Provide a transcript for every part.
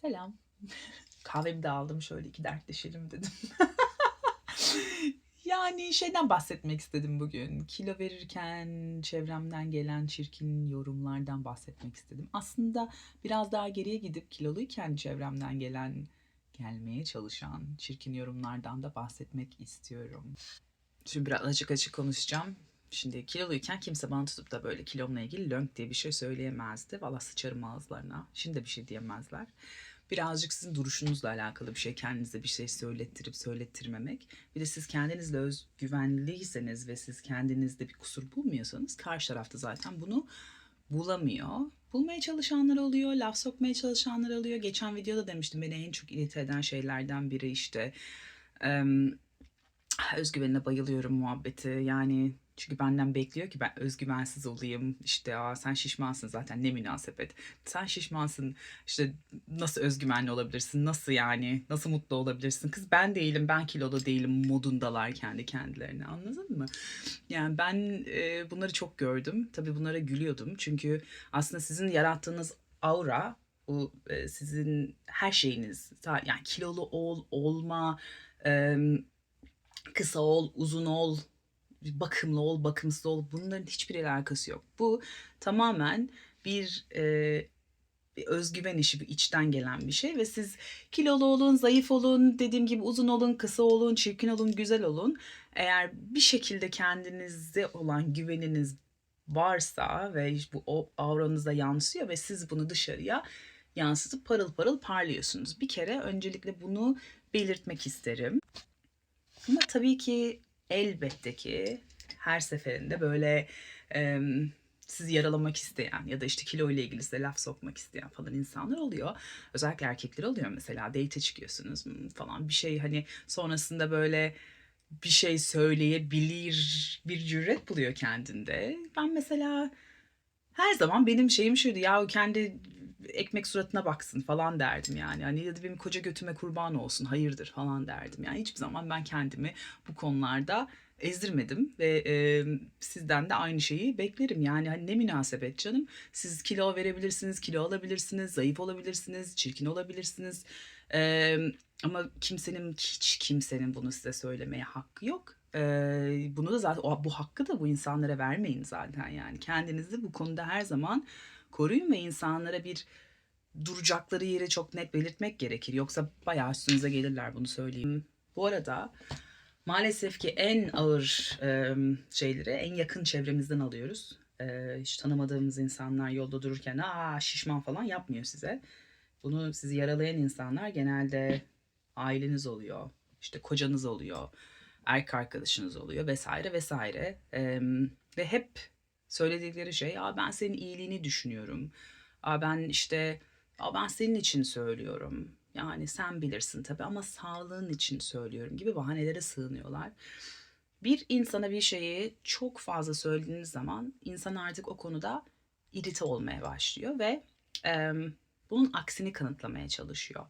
Selam. Kahvemi de aldım şöyle iki dertleşelim dedim. Yani şeyden bahsetmek istedim bugün. Kilo verirken çevremden gelen çirkin yorumlardan bahsetmek istedim. Aslında biraz daha geriye gidip kiloluyken çevremden gelen, gelmeye çalışan çirkin yorumlardan da bahsetmek istiyorum. Şimdi biraz açık açık konuşacağım. Şimdi kiloluyken kimse bana tutup da böyle kilomla ilgili lönk diye bir şey söyleyemezdi. Valla sıçarım ağızlarına. Şimdi de bir şey diyemezler. Birazcık sizin duruşunuzla alakalı bir şey. Kendinize bir şey söylettirip söylettirmemek. Bir de siz kendinizle özgüvenliyseniz ve siz kendinizde bir kusur bulmuyorsanız karşı tarafta zaten bunu bulamıyor. Bulmaya çalışanlar oluyor, laf sokmaya çalışanlar oluyor. Geçen videoda demiştim beni en çok irite eden şeylerden biri işte özgüvenine bayılıyorum muhabbeti. Yani çünkü benden bekliyor ki ben özgüvensiz olayım. İşte Aa, sen şişmansın zaten ne münasebet. Sen şişmansın işte nasıl özgüvenli olabilirsin? Nasıl yani? Nasıl mutlu olabilirsin? Kız ben değilim, ben kilolu değilim modundalar kendi kendilerine. Anladın mı? Yani ben e, bunları çok gördüm. Tabii bunlara gülüyordum. Çünkü aslında sizin yarattığınız aura bu e, sizin her şeyiniz. Yani kilolu ol, olma, e, kısa ol, uzun ol, bakımlı ol, bakımsız ol bunların hiçbir alakası yok. Bu tamamen bir, e, bir özgüven işi, bir içten gelen bir şey ve siz kilolu olun, zayıf olun, dediğim gibi uzun olun, kısa olun, çirkin olun, güzel olun. Eğer bir şekilde kendinize olan güveniniz varsa ve bu o auranıza yansıyor ve siz bunu dışarıya yansıtıp parıl parıl parlıyorsunuz. Bir kere öncelikle bunu belirtmek isterim. Ama tabii ki elbette ki her seferinde böyle em, sizi yaralamak isteyen ya da işte kilo ile ilgili size laf sokmak isteyen falan insanlar oluyor. Özellikle erkekler oluyor mesela date çıkıyorsunuz falan bir şey hani sonrasında böyle bir şey söyleyebilir bir cüret buluyor kendinde. Ben mesela her zaman benim şeyim şuydu ya kendi ekmek suratına baksın falan derdim yani. Hani ya da benim koca götüme kurban olsun hayırdır falan derdim. Yani hiçbir zaman ben kendimi bu konularda ezdirmedim ve e, sizden de aynı şeyi beklerim. Yani hani ne münasebet canım. Siz kilo verebilirsiniz, kilo alabilirsiniz, zayıf olabilirsiniz, çirkin olabilirsiniz. E, ama kimsenin hiç kimsenin bunu size söylemeye hakkı yok. E, bunu da zaten bu hakkı da bu insanlara vermeyin zaten yani. Kendinizi bu konuda her zaman koruyun ve insanlara bir duracakları yeri çok net belirtmek gerekir. Yoksa bayağı üstünüze gelirler bunu söyleyeyim. Bu arada maalesef ki en ağır e, şeyleri en yakın çevremizden alıyoruz. E, hiç tanımadığımız insanlar yolda dururken aa şişman falan yapmıyor size. Bunu sizi yaralayan insanlar genelde aileniz oluyor. işte kocanız oluyor. Erkek arkadaşınız oluyor vesaire vesaire. E, ve hep söyledikleri şey Aa, ben senin iyiliğini düşünüyorum. Aa, ben işte Aa, ben senin için söylüyorum. Yani sen bilirsin tabii ama sağlığın için söylüyorum gibi bahanelere sığınıyorlar. Bir insana bir şeyi çok fazla söylediğiniz zaman insan artık o konuda irite olmaya başlıyor ve e, bunun aksini kanıtlamaya çalışıyor.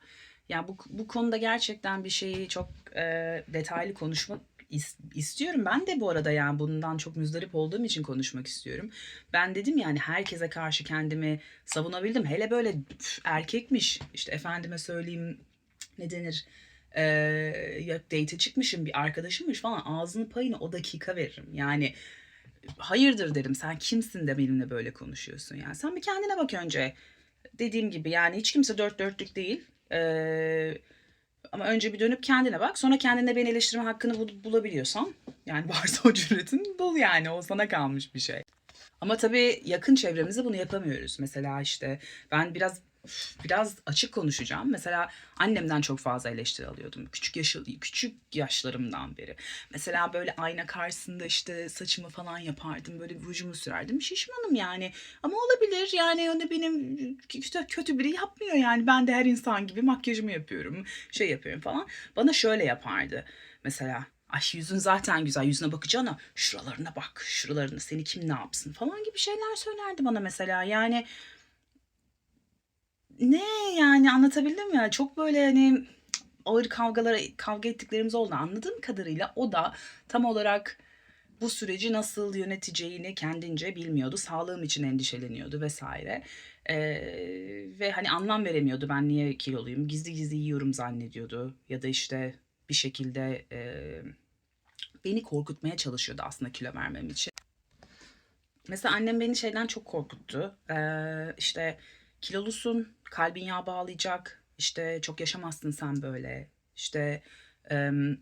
Yani bu, bu konuda gerçekten bir şeyi çok e, detaylı konuşmak is- istiyorum. Ben de bu arada yani bundan çok müzdarip olduğum için konuşmak istiyorum. Ben dedim yani herkese karşı kendimi savunabildim. Hele böyle erkekmiş işte efendime söyleyeyim ne denir ee, ya date çıkmışım bir arkadaşımmış falan ağzını payını o dakika veririm. Yani hayırdır derim sen kimsin de benimle böyle konuşuyorsun yani. Sen bir kendine bak önce. Dediğim gibi yani hiç kimse dört dörtlük değil. Ee, ama önce bir dönüp kendine bak. Sonra kendine beni eleştirme hakkını bul- bulabiliyorsan yani varsa o cüretin bul yani. O sana kalmış bir şey. Ama tabii yakın çevremizde bunu yapamıyoruz. Mesela işte ben biraz biraz açık konuşacağım. Mesela annemden çok fazla eleştiri alıyordum. Küçük yaşı, küçük yaşlarımdan beri. Mesela böyle ayna karşısında işte saçımı falan yapardım. Böyle rujumu sürerdim. Şişmanım yani. Ama olabilir yani hani benim işte kötü biri yapmıyor yani. Ben de her insan gibi makyajımı yapıyorum. Şey yapıyorum falan. Bana şöyle yapardı. Mesela Ay yüzün zaten güzel. Yüzüne bakacağına şuralarına bak. Şuralarına seni kim ne yapsın falan gibi şeyler söylerdi bana mesela. Yani ne yani anlatabildim mi ya? Çok böyle hani ağır kavgalara kavga ettiklerimiz oldu. Anladığım kadarıyla o da tam olarak bu süreci nasıl yöneteceğini kendince bilmiyordu. Sağlığım için endişeleniyordu vesaire. Ee, ve hani anlam veremiyordu ben niye kiloluyum. Gizli gizli yiyorum zannediyordu. Ya da işte bir şekilde e, beni korkutmaya çalışıyordu aslında kilo vermem için. Mesela annem beni şeyden çok korkuttu. Ee, işte kilolusun, kalbin yağ bağlayacak. İşte çok yaşamazsın sen böyle. İşte em,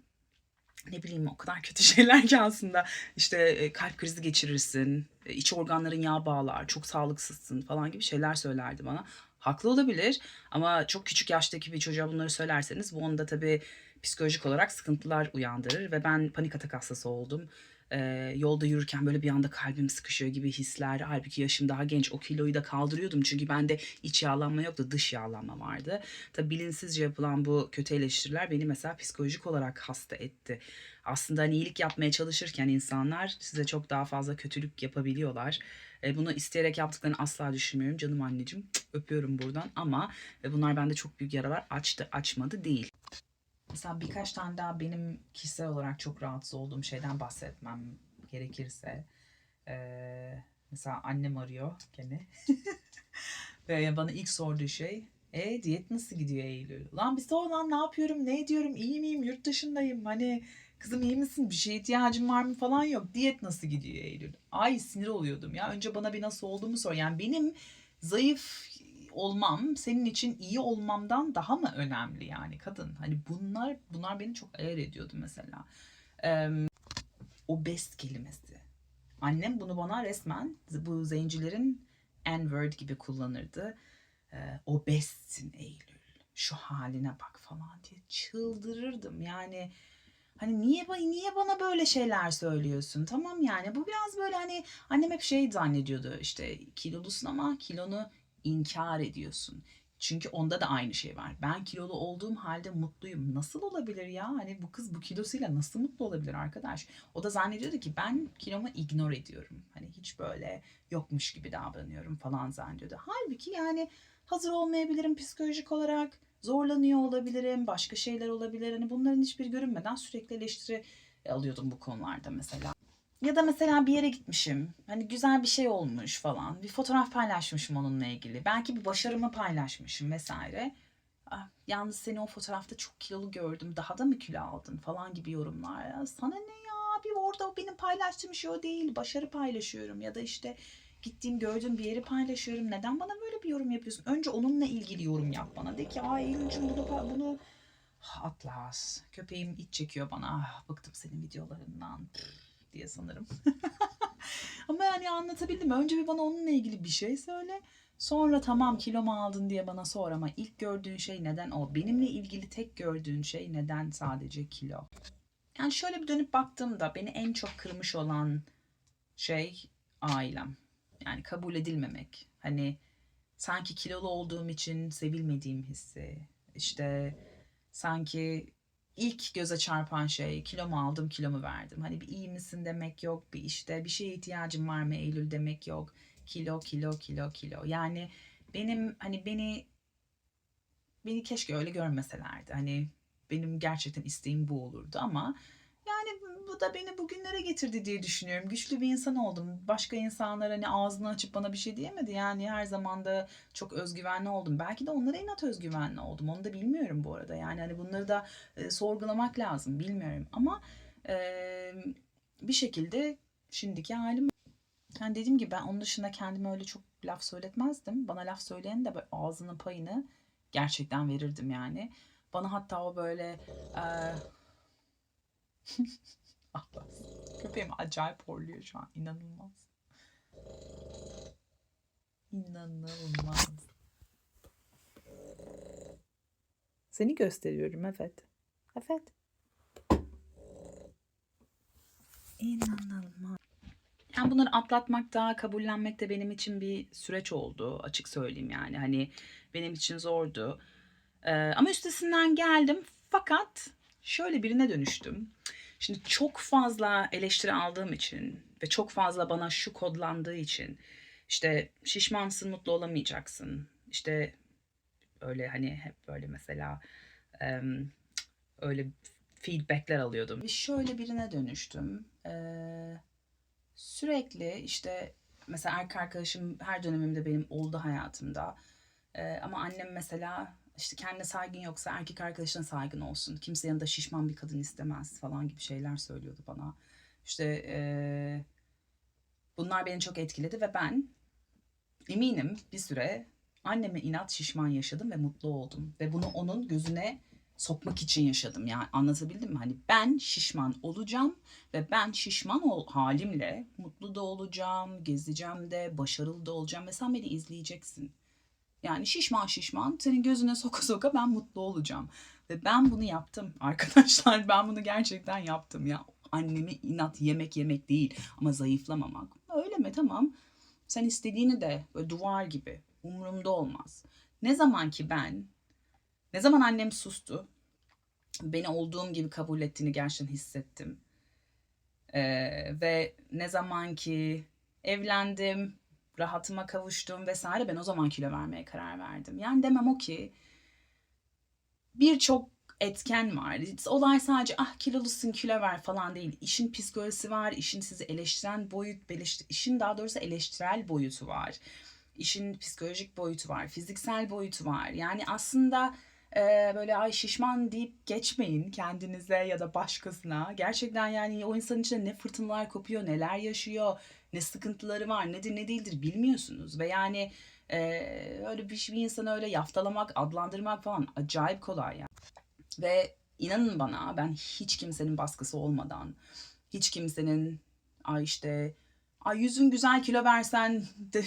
ne bileyim o kadar kötü şeyler ki aslında. İşte e, kalp krizi geçirirsin, e, iç organların yağ bağlar, çok sağlıksızsın falan gibi şeyler söylerdi bana. Haklı olabilir ama çok küçük yaştaki bir çocuğa bunları söylerseniz bu onda tabii psikolojik olarak sıkıntılar uyandırır ve ben panik atak hastası oldum. Ee, yolda yürürken böyle bir anda kalbim sıkışıyor gibi hisler. Halbuki yaşım daha genç. O kiloyu da kaldırıyordum. Çünkü bende iç yağlanma yoktu. Dış yağlanma vardı. Tabii bilinçsizce yapılan bu kötü eleştiriler beni mesela psikolojik olarak hasta etti. Aslında hani iyilik yapmaya çalışırken insanlar size çok daha fazla kötülük yapabiliyorlar. E, bunu isteyerek yaptıklarını asla düşünmüyorum. Canım anneciğim öpüyorum buradan ama e, bunlar bende çok büyük yaralar açtı açmadı değil. Mesela birkaç tane daha benim kişisel olarak çok rahatsız olduğum şeyden bahsetmem gerekirse. Ee, mesela annem arıyor gene. Ve bana ilk sorduğu şey e diyet nasıl gidiyor Eylül? Lan bir sor lan ne yapıyorum, ne ediyorum, iyi miyim, yurt dışındayım. Hani kızım iyi misin, bir şeye ihtiyacın var mı falan yok. Diyet nasıl gidiyor Eylül? Ay sinir oluyordum ya. Önce bana bir nasıl olduğumu sor. Yani benim zayıf olmam senin için iyi olmamdan daha mı önemli yani kadın? Hani bunlar bunlar beni çok ayar ediyordu mesela. Ee, o best kelimesi. Annem bunu bana resmen bu zencilerin N-word gibi kullanırdı. Ee, o bestsin Eylül. Şu haline bak falan diye çıldırırdım. Yani Hani niye niye bana böyle şeyler söylüyorsun? Tamam yani bu biraz böyle hani annem hep şey zannediyordu işte kilolusun ama kilonu inkar ediyorsun. Çünkü onda da aynı şey var. Ben kilolu olduğum halde mutluyum. Nasıl olabilir ya? Hani bu kız bu kilosuyla nasıl mutlu olabilir arkadaş? O da zannediyordu ki ben kilomu ignore ediyorum. Hani hiç böyle yokmuş gibi davranıyorum falan zannediyordu. Halbuki yani hazır olmayabilirim psikolojik olarak. Zorlanıyor olabilirim. Başka şeyler olabilir. Hani bunların hiçbiri görünmeden sürekli eleştiri alıyordum bu konularda mesela. Ya da mesela bir yere gitmişim. Hani güzel bir şey olmuş falan. Bir fotoğraf paylaşmışım onunla ilgili. Belki bir başarımı paylaşmışım vesaire. Ah, Yalnız seni o fotoğrafta çok kilolu gördüm. Daha da mı kilo aldın falan gibi yorumlar. Ya sana ne ya? Bir orada benim paylaştığım şey o değil. Başarı paylaşıyorum. Ya da işte gittiğim gördüğüm bir yeri paylaşıyorum. Neden bana böyle bir yorum yapıyorsun? Önce onunla ilgili yorum yap bana. De ki ay Eylül'cüm bunu, bunu... Atlas. Köpeğim iç çekiyor bana. Ah, bıktım senin videolarından. Pff diye sanırım. Ama yani anlatabildim. Önce bir bana onunla ilgili bir şey söyle. Sonra tamam kilo mu aldın diye bana sor ama ilk gördüğün şey neden o? Benimle ilgili tek gördüğün şey neden sadece kilo? Yani şöyle bir dönüp baktığımda beni en çok kırmış olan şey ailem. Yani kabul edilmemek. Hani sanki kilolu olduğum için sevilmediğim hissi. İşte sanki ilk göze çarpan şey kilomu aldım kilomu verdim. Hani bir iyi misin demek yok. Bir işte bir şeye ihtiyacım var mı Eylül demek yok. Kilo kilo kilo kilo. Yani benim hani beni beni keşke öyle görmeselerdi. Hani benim gerçekten isteğim bu olurdu ama yani bu da beni bugünlere getirdi diye düşünüyorum. Güçlü bir insan oldum. Başka insanlar hani ağzını açıp bana bir şey diyemedi. Yani her zaman da çok özgüvenli oldum. Belki de onlara inat özgüvenli oldum. Onu da bilmiyorum bu arada. Yani hani bunları da e, sorgulamak lazım. Bilmiyorum ama e, bir şekilde şimdiki halim yani dediğim gibi ben onun dışında kendime öyle çok laf söyletmezdim. Bana laf söyleyen de ağzının payını gerçekten verirdim yani. Bana hatta o böyle e. Köpeğim acayip horluyor şu an. İnanılmaz. İnanılmaz. Seni gösteriyorum evet. Evet. İnanılmaz. Yani bunları atlatmak da, kabullenmek de benim için bir süreç oldu. Açık söyleyeyim yani. Hani benim için zordu. Ee, ama üstesinden geldim. Fakat şöyle birine dönüştüm. Şimdi çok fazla eleştiri aldığım için ve çok fazla bana şu kodlandığı için işte şişmansın mutlu olamayacaksın. İşte öyle hani hep böyle mesela öyle feedbackler alıyordum. Şöyle birine dönüştüm. Sürekli işte mesela erkek arkadaşım her dönemimde benim oldu hayatımda. Ee, ama annem mesela işte kendine saygın yoksa erkek arkadaşına saygın olsun. Kimse yanında şişman bir kadın istemez falan gibi şeyler söylüyordu bana. İşte eee, bunlar beni çok etkiledi ve ben eminim bir süre anneme inat şişman yaşadım ve mutlu oldum. Ve bunu onun gözüne sokmak için yaşadım. Yani anlatabildim mi? Hani ben şişman olacağım ve ben şişman ol halimle mutlu da olacağım, gezeceğim de, başarılı da olacağım ve sen beni izleyeceksin. Yani şişman şişman senin gözüne soka soka ben mutlu olacağım. Ve ben bunu yaptım arkadaşlar. Ben bunu gerçekten yaptım ya. Annemi inat yemek yemek değil ama zayıflamamak. Öyle mi? Tamam. Sen istediğini de böyle duvar gibi umurumda olmaz. Ne zaman ki ben ne zaman annem sustu beni olduğum gibi kabul ettiğini gerçekten hissettim. Ee, ve ne zaman ki evlendim, rahatıma kavuştum vesaire ben o zaman kilo vermeye karar verdim. Yani demem o ki birçok etken var. Olay sadece ah kilolusun kilo ver falan değil. İşin psikolojisi var, işin sizi eleştiren boyut, işin daha doğrusu eleştirel boyutu var. İşin psikolojik boyutu var, fiziksel boyutu var. Yani aslında e, böyle ay şişman deyip geçmeyin kendinize ya da başkasına. Gerçekten yani o insanın içinde ne fırtınalar kopuyor, neler yaşıyor, ne sıkıntıları var, nedir ne değildir bilmiyorsunuz. Ve yani e, öyle bir, bir insanı öyle yaftalamak, adlandırmak falan acayip kolay yani. Ve inanın bana ben hiç kimsenin baskısı olmadan, hiç kimsenin ay işte ay yüzün güzel kilo versen de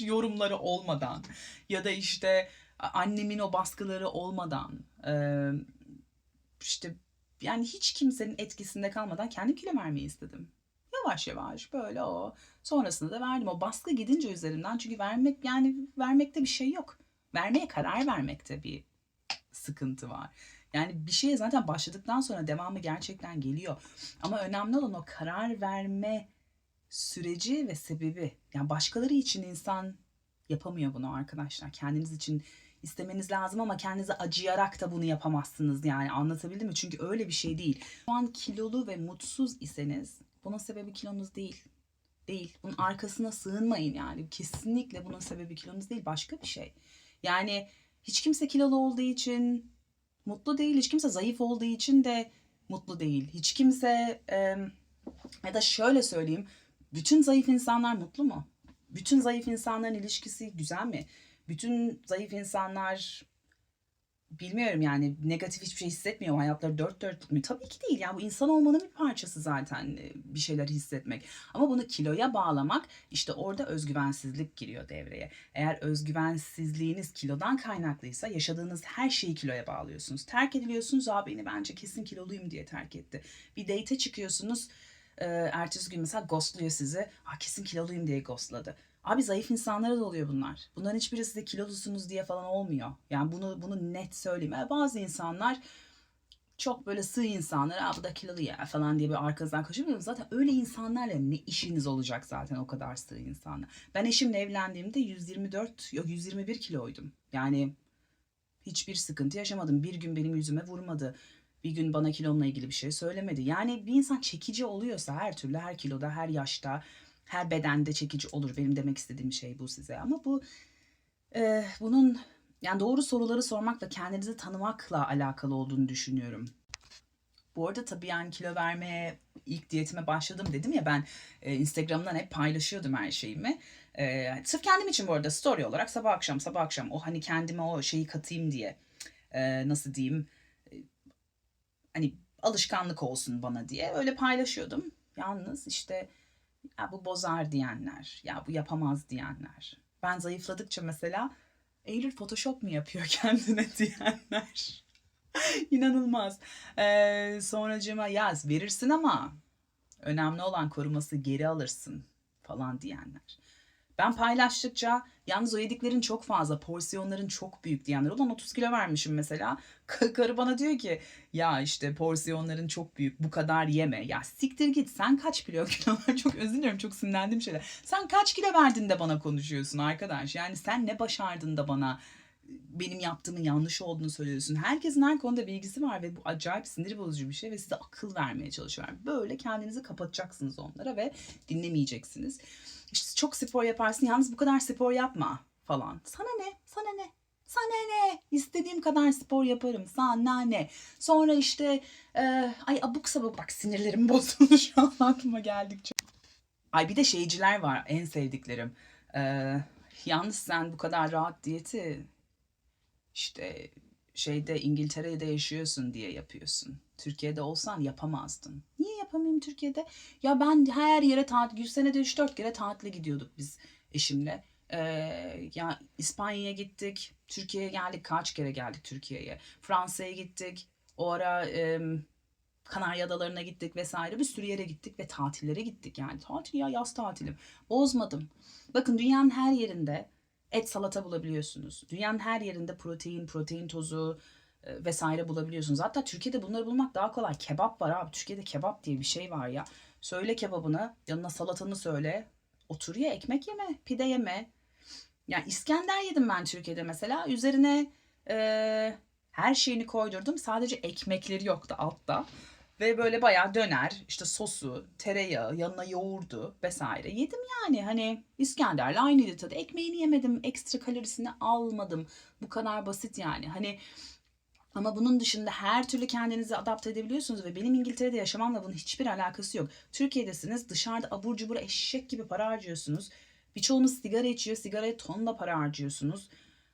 yorumları olmadan ya da işte annemin o baskıları olmadan işte yani hiç kimsenin etkisinde kalmadan kendim kilo vermeyi istedim. Yavaş yavaş böyle o. Sonrasında da verdim. O baskı gidince üzerinden çünkü vermek yani vermekte bir şey yok. Vermeye karar vermekte bir sıkıntı var. Yani bir şeye zaten başladıktan sonra devamı gerçekten geliyor. Ama önemli olan o karar verme süreci ve sebebi. Yani başkaları için insan yapamıyor bunu arkadaşlar. Kendiniz için istemeniz lazım ama kendinize acıyarak da bunu yapamazsınız yani anlatabildim mi? Çünkü öyle bir şey değil. Şu an kilolu ve mutsuz iseniz bunun sebebi kilonuz değil. Değil. Bunun arkasına sığınmayın yani. Kesinlikle bunun sebebi kilonuz değil başka bir şey. Yani hiç kimse kilolu olduğu için mutlu değil. Hiç kimse zayıf olduğu için de mutlu değil. Hiç kimse e, ya da şöyle söyleyeyim. Bütün zayıf insanlar mutlu mu? Bütün zayıf insanların ilişkisi güzel mi? Bütün zayıf insanlar bilmiyorum yani negatif hiçbir şey hissetmiyor. Hayatları dört dörtlük mü? Tabii ki değil. Yani bu insan olmanın bir parçası zaten e, bir şeyler hissetmek. Ama bunu kiloya bağlamak işte orada özgüvensizlik giriyor devreye. Eğer özgüvensizliğiniz kilodan kaynaklıysa yaşadığınız her şeyi kiloya bağlıyorsunuz. Terk ediliyorsunuz. Aa beni bence kesin kiloluyum diye terk etti. Bir date çıkıyorsunuz. E, ertesi gün mesela ghostluyor sizi. Ha kesin kiloluyum diye ghostladı. Abi zayıf insanlara da oluyor bunlar. Bunların hiçbiri size kilolusunuz diye falan olmuyor. Yani bunu bunu net söyleyeyim. Yani bazı insanlar çok böyle sığ insanlar, bu da kilolu ya falan diye bir arkanızdan koşuyor. Zaten öyle insanlarla ne işiniz olacak zaten o kadar sığ insanla. Ben eşimle evlendiğimde 124, yok 121 kiloydum. Yani hiçbir sıkıntı yaşamadım. Bir gün benim yüzüme vurmadı. Bir gün bana kilomla ilgili bir şey söylemedi. Yani bir insan çekici oluyorsa her türlü, her kiloda, her yaşta, her bedende çekici olur. Benim demek istediğim şey bu size. Ama bu e, bunun yani doğru soruları sormakla kendinizi tanımakla alakalı olduğunu düşünüyorum. Bu arada tabii yani kilo vermeye ilk diyetime başladım dedim ya ben e, Instagram'dan hep paylaşıyordum her şeyimi. E, sırf kendim için bu arada story olarak sabah akşam sabah akşam o hani kendime o şeyi katayım diye e, nasıl diyeyim e, hani alışkanlık olsun bana diye öyle paylaşıyordum. Yalnız işte ya bu bozar diyenler, ya bu yapamaz diyenler. Ben zayıfladıkça mesela Eylül Photoshop mu yapıyor kendine diyenler. İnanılmaz. Ee, sonracıma yaz verirsin ama önemli olan koruması geri alırsın falan diyenler. Ben paylaştıkça yalnız o yediklerin çok fazla, porsiyonların çok büyük diyenler. Ulan 30 kilo vermişim mesela. Karı bana diyor ki ya işte porsiyonların çok büyük bu kadar yeme. Ya siktir git sen kaç kilo kilo var? Çok özür çok sinirlendim şeyler. Sen kaç kilo verdin de bana konuşuyorsun arkadaş? Yani sen ne başardın da bana benim yaptığımın yanlış olduğunu söylüyorsun. Herkesin her konuda bilgisi var ve bu acayip sinir bozucu bir şey ve size akıl vermeye çalışıyorlar. Böyle kendinizi kapatacaksınız onlara ve dinlemeyeceksiniz. İşte çok spor yaparsın yalnız bu kadar spor yapma falan. Sana ne? Sana ne? Sana ne? İstediğim kadar spor yaparım. Sana ne? Sonra işte e, ay abuk sabuk bak sinirlerim bozuldu şu an aklıma geldikçe. Ay bir de şeyciler var en sevdiklerim. E, yalnız sen bu kadar rahat diyeti işte şeyde İngiltere'de yaşıyorsun diye yapıyorsun. Türkiye'de olsan yapamazdın. Niye yapamayayım Türkiye'de? Ya ben her yere tatil, 100 senede 3-4 kere tatile gidiyorduk biz eşimle. Ee, ya İspanya'ya gittik, Türkiye'ye geldik, kaç kere geldik Türkiye'ye. Fransa'ya gittik, o ara e, Kanarya Adaları'na gittik vesaire bir sürü yere gittik ve tatillere gittik yani. Tatil ya yaz tatilim. Bozmadım. Bakın dünyanın her yerinde et salata bulabiliyorsunuz. Dünyanın her yerinde protein, protein tozu e, vesaire bulabiliyorsunuz. Hatta Türkiye'de bunları bulmak daha kolay. Kebap var abi. Türkiye'de kebap diye bir şey var ya. Söyle kebabını, yanına salatanı söyle. Otur ye, ekmek yeme, pide yeme. Yani İskender yedim ben Türkiye'de mesela. Üzerine e, her şeyini koydurdum. Sadece ekmekleri yoktu altta. Ve böyle bayağı döner, işte sosu, tereyağı, yanına yoğurdu vesaire. Yedim yani hani İskender'le aynıydı tadı. Ekmeğini yemedim, ekstra kalorisini almadım. Bu kadar basit yani. Hani ama bunun dışında her türlü kendinizi adapte edebiliyorsunuz ve benim İngiltere'de yaşamamla bunun hiçbir alakası yok. Türkiye'desiniz dışarıda abur cubur eşek gibi para harcıyorsunuz. Birçoğunuz sigara içiyor, sigaraya tonla para harcıyorsunuz.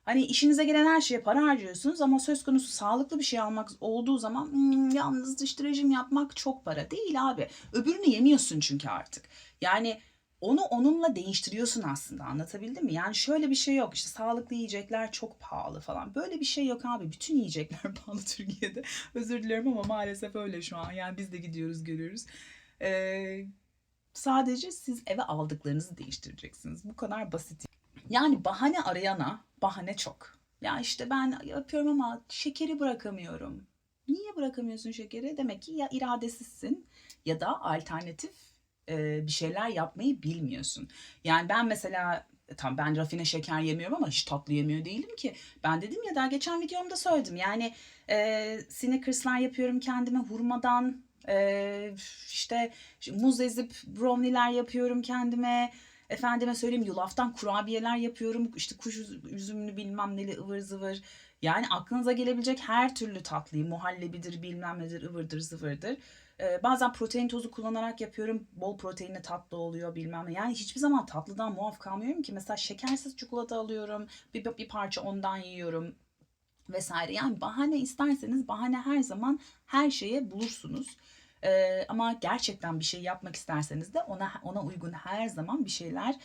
Hani işinize gelen her şeye para harcıyorsunuz ama söz konusu sağlıklı bir şey almak olduğu zaman "Hmm, yalnız işte rejim yapmak çok para değil abi. Öbürünü yemiyorsun çünkü artık. Yani onu onunla değiştiriyorsun aslında anlatabildim mi? Yani şöyle bir şey yok işte sağlıklı yiyecekler çok pahalı falan. Böyle bir şey yok abi. Bütün yiyecekler pahalı Türkiye'de. Özür dilerim ama maalesef öyle şu an. Yani biz de gidiyoruz görüyoruz. Ee, sadece siz eve aldıklarınızı değiştireceksiniz. Bu kadar basit. Yani bahane arayana bahane çok. Ya işte ben yapıyorum ama şekeri bırakamıyorum. Niye bırakamıyorsun şekeri? Demek ki ya iradesizsin ya da alternatif e, bir şeyler yapmayı bilmiyorsun. Yani ben mesela tam ben rafine şeker yemiyorum ama hiç tatlı yemiyor değilim ki. Ben dedim ya daha geçen videomda söyledim. Yani e, Snickers'lar yapıyorum kendime hurmadan e, işte muz ezip brownie'ler yapıyorum kendime. Efendime söyleyeyim yulaftan kurabiyeler yapıyorum. İşte kuş üz- üzümlü bilmem neli ıvır zıvır. Yani aklınıza gelebilecek her türlü tatlıyı muhallebidir bilmem nedir ıvırdır zıvırdır. Ee, bazen protein tozu kullanarak yapıyorum. Bol proteinli tatlı oluyor bilmem ne. Yani hiçbir zaman tatlıdan muaf kalmıyorum ki. Mesela şekersiz çikolata alıyorum. Bir, bir parça ondan yiyorum vesaire. Yani bahane isterseniz bahane her zaman her şeye bulursunuz. Ee, ama gerçekten bir şey yapmak isterseniz de ona ona uygun her zaman bir şeyler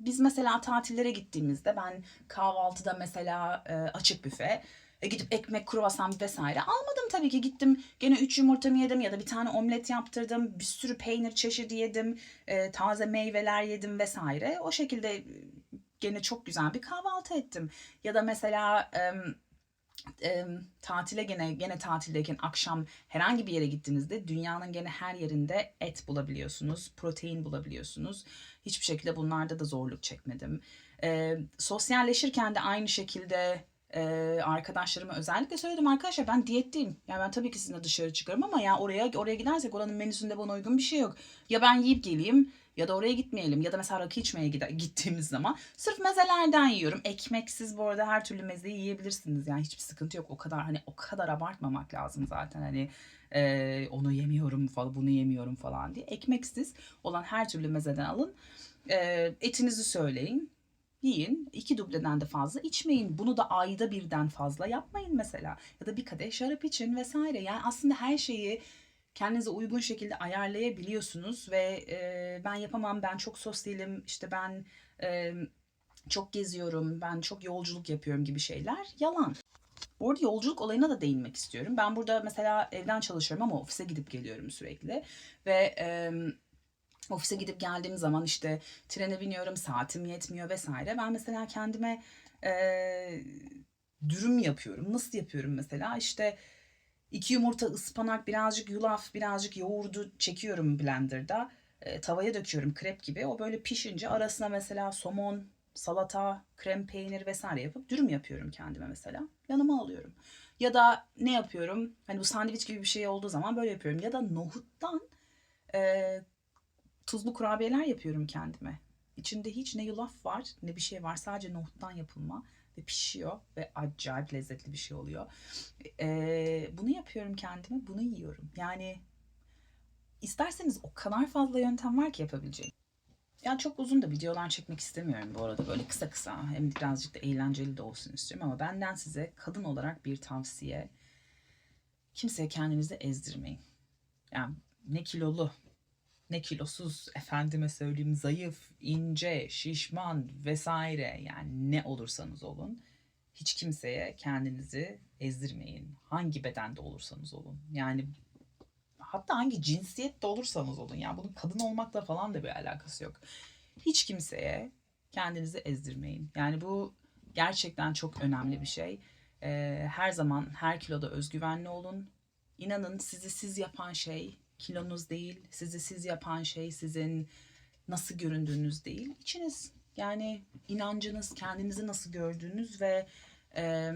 biz mesela tatillere gittiğimizde ben kahvaltıda mesela e, açık büfe e, gidip ekmek, kruvasan vesaire almadım tabii ki. Gittim gene 3 yumurtamı yedim ya da bir tane omlet yaptırdım. Bir sürü peynir çeşidi yedim. e, taze meyveler yedim vesaire. O şekilde e, gene çok güzel bir kahvaltı ettim. Ya da mesela em, e, tatile gene gene tatildeyken akşam herhangi bir yere gittiğinizde dünyanın gene her yerinde et bulabiliyorsunuz, protein bulabiliyorsunuz. Hiçbir şekilde bunlarda da zorluk çekmedim. E, sosyalleşirken de aynı şekilde e, arkadaşlarıma özellikle söyledim arkadaşlar ben diyetteyim. Yani ben tabii ki sizinle dışarı çıkarım ama ya oraya oraya gidersek oranın menüsünde bana uygun bir şey yok. Ya ben yiyip geleyim ya da oraya gitmeyelim ya da mesela rakı içmeye gittiğimiz zaman sırf mezelerden yiyorum. Ekmeksiz bu arada her türlü mezeyi yiyebilirsiniz. Yani hiçbir sıkıntı yok. O kadar hani o kadar abartmamak lazım zaten hani e, onu yemiyorum falan bunu yemiyorum falan diye. Ekmeksiz olan her türlü mezeden alın. E, etinizi söyleyin. Yiyin. İki dubleden de fazla içmeyin. Bunu da ayda birden fazla yapmayın mesela. Ya da bir kadeh şarap için vesaire. Yani aslında her şeyi kendinize uygun şekilde ayarlayabiliyorsunuz ve e, ben yapamam, ben çok sosyalim, işte ben e, çok geziyorum, ben çok yolculuk yapıyorum gibi şeyler yalan. Bu arada yolculuk olayına da değinmek istiyorum. Ben burada mesela evden çalışıyorum ama ofise gidip geliyorum sürekli ve e, ofise gidip geldiğim zaman işte trene biniyorum, saatim yetmiyor vesaire. Ben mesela kendime e, dürüm yapıyorum. Nasıl yapıyorum mesela? İşte iki yumurta, ıspanak, birazcık yulaf, birazcık yoğurdu çekiyorum blenderda. E, tavaya döküyorum krep gibi. O böyle pişince arasına mesela somon salata, krem peynir vesaire yapıp dürüm yapıyorum kendime mesela. Yanıma alıyorum. Ya da ne yapıyorum? Hani bu sandviç gibi bir şey olduğu zaman böyle yapıyorum. Ya da nohuttan e, tuzlu kurabiyeler yapıyorum kendime. İçinde hiç ne yulaf var ne bir şey var. Sadece nohuttan yapılma pişiyor ve acayip lezzetli bir şey oluyor. E, bunu yapıyorum kendime, bunu yiyorum. Yani isterseniz o kadar fazla yöntem var ki yapabileceğim. Ya çok uzun da videolar çekmek istemiyorum bu arada. Böyle kısa kısa hem birazcık da eğlenceli de olsun istiyorum ama benden size kadın olarak bir tavsiye. Kimseye kendinizi ezdirmeyin. Yani ne kilolu, ne kilosuz, efendime söyleyeyim zayıf, ince, şişman vesaire yani ne olursanız olun. Hiç kimseye kendinizi ezdirmeyin. Hangi bedende olursanız olun. Yani hatta hangi cinsiyette olursanız olun. Yani bunun kadın olmakla falan da bir alakası yok. Hiç kimseye kendinizi ezdirmeyin. Yani bu gerçekten çok önemli bir şey. Ee, her zaman her kiloda özgüvenli olun. İnanın sizi siz yapan şey kilonuz değil. Sizi siz yapan şey sizin nasıl göründüğünüz değil. İçiniz yani inancınız, kendinizi nasıl gördüğünüz ve e,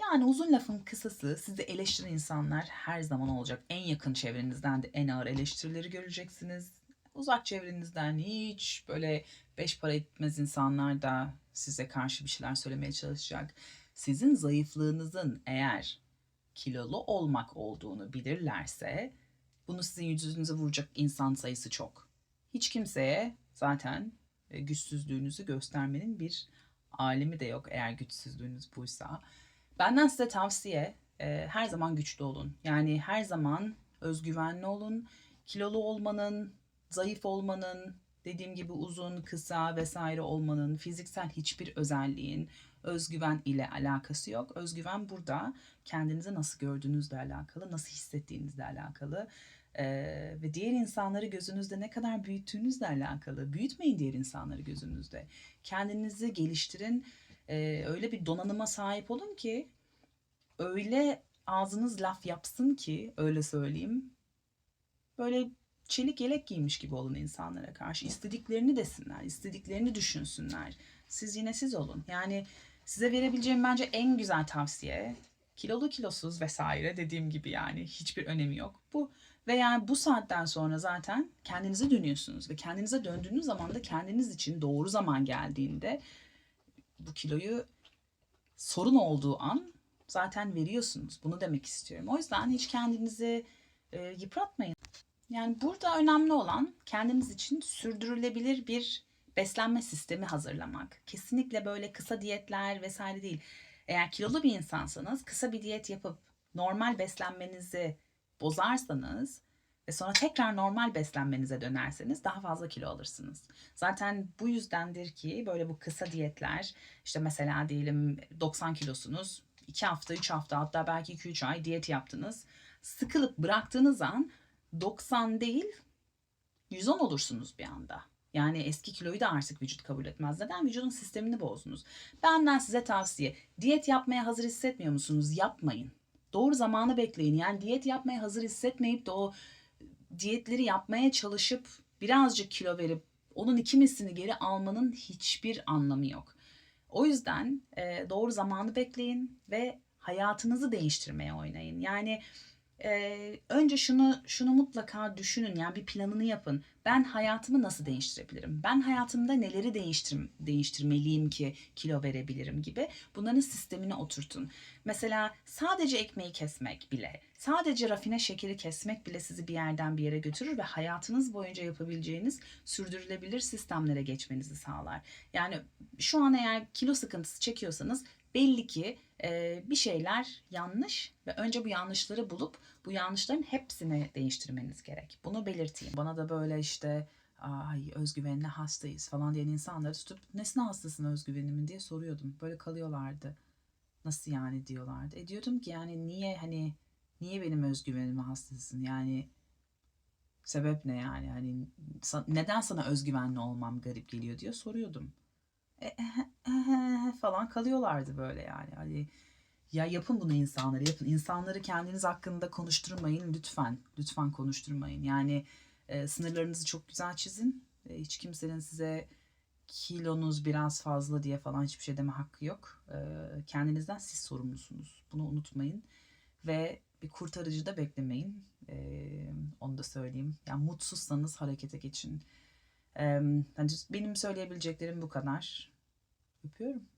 yani uzun lafın kısası sizi eleştiren insanlar her zaman olacak. En yakın çevrenizden de en ağır eleştirileri göreceksiniz. Uzak çevrenizden hiç böyle beş para etmez insanlar da size karşı bir şeyler söylemeye çalışacak. Sizin zayıflığınızın eğer kilolu olmak olduğunu bilirlerse bunu sizin yüzünüze vuracak insan sayısı çok. Hiç kimseye zaten e, güçsüzlüğünüzü göstermenin bir alemi de yok eğer güçsüzlüğünüz buysa. Benden size tavsiye e, her zaman güçlü olun. Yani her zaman özgüvenli olun. Kilolu olmanın, zayıf olmanın, dediğim gibi uzun, kısa vesaire olmanın, fiziksel hiçbir özelliğin özgüven ile alakası yok. Özgüven burada kendinizi nasıl gördüğünüzle alakalı, nasıl hissettiğinizle alakalı ee, ve diğer insanları gözünüzde ne kadar büyüttüğünüzle alakalı. Büyütmeyin diğer insanları gözünüzde. Kendinizi geliştirin. Ee, öyle bir donanıma sahip olun ki öyle ağzınız laf yapsın ki öyle söyleyeyim. Böyle çelik yelek giymiş gibi olun insanlara karşı. İstediklerini desinler, istediklerini düşünsünler. Siz yine siz olun. Yani size verebileceğim bence en güzel tavsiye kilolu kilosuz vesaire dediğim gibi yani hiçbir önemi yok. Bu ve yani bu saatten sonra zaten kendinize dönüyorsunuz ve kendinize döndüğünüz zaman da kendiniz için doğru zaman geldiğinde bu kiloyu sorun olduğu an zaten veriyorsunuz. Bunu demek istiyorum. O yüzden hiç kendinizi e, yıpratmayın. Yani burada önemli olan kendiniz için sürdürülebilir bir beslenme sistemi hazırlamak. Kesinlikle böyle kısa diyetler vesaire değil. Eğer kilolu bir insansanız kısa bir diyet yapıp normal beslenmenizi bozarsanız ve sonra tekrar normal beslenmenize dönerseniz daha fazla kilo alırsınız. Zaten bu yüzdendir ki böyle bu kısa diyetler işte mesela diyelim 90 kilosunuz 2 hafta 3 hafta hatta belki 2-3 ay diyet yaptınız. Sıkılıp bıraktığınız an 90 değil 110 olursunuz bir anda. Yani eski kiloyu da artık vücut kabul etmez. Neden? Vücudun sistemini bozdunuz. Benden size tavsiye. Diyet yapmaya hazır hissetmiyor musunuz? Yapmayın. Doğru zamanı bekleyin. Yani diyet yapmaya hazır hissetmeyip de o diyetleri yapmaya çalışıp birazcık kilo verip onun iki mislini geri almanın hiçbir anlamı yok. O yüzden e, doğru zamanı bekleyin ve hayatınızı değiştirmeye oynayın. Yani e, önce şunu şunu mutlaka düşünün yani bir planını yapın. Ben hayatımı nasıl değiştirebilirim? Ben hayatımda neleri değiştir değiştirmeliyim ki kilo verebilirim gibi. Bunların sistemine oturtun. Mesela sadece ekmeği kesmek bile, sadece rafine şekeri kesmek bile sizi bir yerden bir yere götürür ve hayatınız boyunca yapabileceğiniz sürdürülebilir sistemlere geçmenizi sağlar. Yani şu an eğer kilo sıkıntısı çekiyorsanız belli ki e, bir şeyler yanlış ve önce bu yanlışları bulup bu yanlışların hepsini değiştirmeniz gerek. Bunu belirteyim. Bana da böyle işte ay özgüvenine hastayız falan diyen insanları tutup nesine hastasın özgüvenimin diye soruyordum. Böyle kalıyorlardı. Nasıl yani diyorlardı. E diyordum ki yani niye hani niye benim özgüvenime hastasın? Yani sebep ne yani? Hani neden sana özgüvenli olmam garip geliyor diye soruyordum. Falan kalıyorlardı böyle yani. Hani ya yapın bunu insanları yapın. İnsanları kendiniz hakkında konuşturmayın lütfen. Lütfen konuşturmayın. Yani e, sınırlarınızı çok güzel çizin E, hiç kimsenin size kilonuz biraz fazla diye falan hiçbir şey deme hakkı yok. E, kendinizden siz sorumlusunuz. Bunu unutmayın. Ve bir kurtarıcı da beklemeyin. E, onu da söyleyeyim. Yani mutsuzsanız harekete geçin. E, hani benim söyleyebileceklerim bu kadar. Öpüyorum.